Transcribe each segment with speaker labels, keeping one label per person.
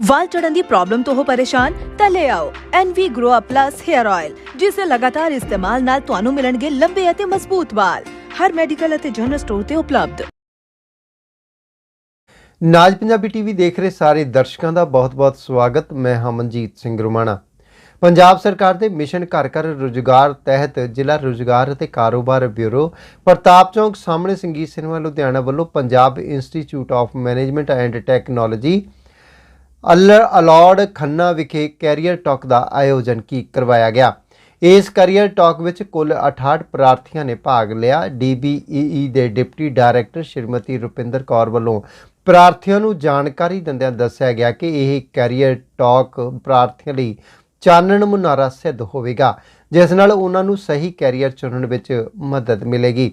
Speaker 1: ਵਾਲ ਝੜਨ ਦੀ problem ਤੋਂ ਹੋ ਪਰੇਸ਼ਾਨ, ਤਾਂ ਲੈ ਆਓ NV Grow Up Plus Hair Oil ਜਿਸ ਦੇ ਲਗਾਤਾਰ ਇਸਤੇਮਾਲ ਨਾਲ ਤੁਹਾਨੂੰ ਮਿਲਣਗੇ ਲੰਬੇ ਅਤੇ ਮਜ਼ਬੂਤ ਵਾਲ। ਹਰ ਮੈਡੀਕਲ ਅਤੇ ਜਨਰਲ ਸਟੋਰ ਤੇ ਉਪਲਬਧ।
Speaker 2: ਨਾਜ ਪੰਜਾਬੀ ਟੀਵੀ ਦੇਖ ਰਹੇ ਸਾਰੇ ਦਰਸ਼ਕਾਂ ਦਾ ਬਹੁਤ-ਬਹੁਤ ਸਵਾਗਤ। ਮੈਂ ਹਾਂ ਸਿੰਘ ਰੁਮਾਣਾ। ਪੰਜਾਬ ਸਰਕਾਰ ਦੇ ਮਿਸ਼ਨ ਘਰ ਘਰ ਰੁਜ਼ਗਾਰ ਤਹਿਤ ਜ਼ਿਲ੍ਹਾ ਰੁਜ਼ਗਾਰ ਅਤੇ ਕਾਰੋਬਾਰ ਬਿਊਰੋ ਪ੍ਰਤਾਪ ਚੌਂਕ ਸਾਹਮਣੇ ਸੰਗੀਤ ਸਿਨੇਮਾ ਲੁਧਿਆਣਾ ਵੱਲੋਂ Punjab institute of management and technology ਅਲ ਅਲਾਰਡ ਖੰਨਾ ਵਿਖੇ ਕੈਰੀਅਰ ਟਾਕ ਦਾ ਆਯੋਜਨ ਕੀ ਕਰਵਾਇਆ ਗਿਆ? ਇਸ ਕੈਰੀਅਰ ਟਾਕ ਵਿੱਚ ਕੁੱਲ 68 ਪ੍ਰਾਰਥੀਆਂ ਨੇ ਭਾਗ ਲਿਆ। DBEE ਦੇ ਡਿਪਟੀ ਡਾਇਰੈਕਟਰ ਸ਼੍ਰੀਮਤੀ ਰੁਪਿੰਦਰ ਕੌਰ ਵੱਲੋਂ ਪ੍ਰਾਰਥੀਆਂ ਨੂੰ ਜਾਣਕਾਰੀ ਦਿੰਦਿਆਂ ਦੱਸਿਆ ਗਿਆ ਕਿ ਇਹ ਕੈਰੀਅਰ ਟਾਕ ਪ੍ਰਾਰਥੀਆਂ ਲਈ ਚਾਨਣ ਮੁਨਾਰਾ ਸਿੱਧ ਹੋਵੇਗਾ, ਜਿਸ ਨਾਲ ਉਹਨਾਂ ਨੂੰ ਸਹੀ ਕੈਰੀਅਰ ਚੁਣਨ ਵਿੱਚ ਮਦਦ ਮਿਲੇਗੀ।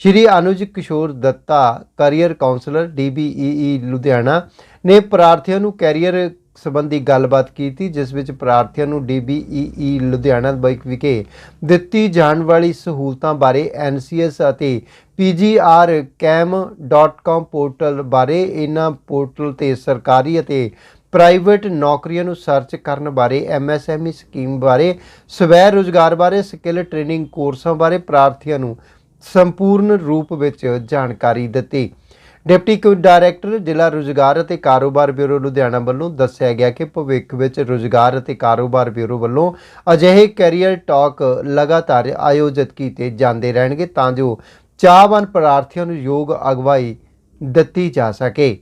Speaker 2: Shri Anuj Kishore Datta, career counsellor DBEE Ludhiana, ਨੇ ਪ੍ਰਾਰਥੀਆਂ ਨੂੰ ਕੈਰੀਅਰ ਸੰਬੰਧੀ ਗੱਲਬਾਤ ਕੀਤੀ, ਜਿਸ ਵਿੱਚ ਪ੍ਰਾਰਥੀਆਂ ਨੂੰ DBEE ਲੁਧਿਆਣਾ ਬਾਈਕ ਵਿਖੇ ਦਿੱਤੀ ਜਾਣ ਵਾਲੀ ਸਹੂਲਤਾਂ ਬਾਰੇ NCS ਅਤੇ pgrcam.com ਪੋਰਟਲ ਬਾਰੇ ਇਹਨਾਂ ਪੋਰਟਲ ਤੇ ਸਰਕਾਰੀ ਅਤੇ ਪ੍ਰਾਈਵੇਟ ਨੌਕਰੀਆਂ ਨੂੰ ਸਰਚ ਕਰਨ ਬਾਰੇ MSME ਸਕੀਮ ਬਾਰੇ, ਸਵੈ ਰੋਜ਼ਗਾਰ ਬਾਰੇ, ਸਕਿੱਲ ਟ੍ਰੇਨਿੰਗ ਕੋਰਸਾਂ ਬਾਰੇ ਪ੍ਰਾਰਥੀਆਂ ਨੂੰ ਸੰਪੂਰਨ ਰੂਪ ਵਿੱਚ ਜਾਣਕਾਰੀ ਦਿੱਤੀ। ਡਿਪਟੀ ਕੁ ਡਾਇਰੈਕਟਰ, ਜ਼ਿਲ੍ਹਾ ਰੁਜ਼ਗਾਰ ਅਤੇ ਕਾਰੋਬਾਰ ਬਿਊਰੋ ਲੁਧਿਆਣਾ ਵੱਲੋਂ ਦੱਸਿਆ ਗਿਆ ਕਿ ਭਵਿੱਖ ਵਿੱਚ ਰੁਜ਼ਗਾਰ ਅਤੇ ਕਾਰੋਬਾਰ ਬਿਊਰੋ ਵੱਲੋਂ ਅਜਿਹੇ ਕੈਰੀਅਰ ਟਾਕ ਲਗਾਤਾਰ ਆਯੋਜਿਤ ਕੀਤੇ ਜਾਂਦੇ ਰਹਿਣਗੇ ਤਾਂ ਜੋ ਚਾਹਵਾਨ ਪ੍ਰਾਰਥੀਆਂ ਨੂੰ ਯੋਗ ਅਗਵਾਈ ਦਿੱਤੀ ਜਾ ਸਕੇ।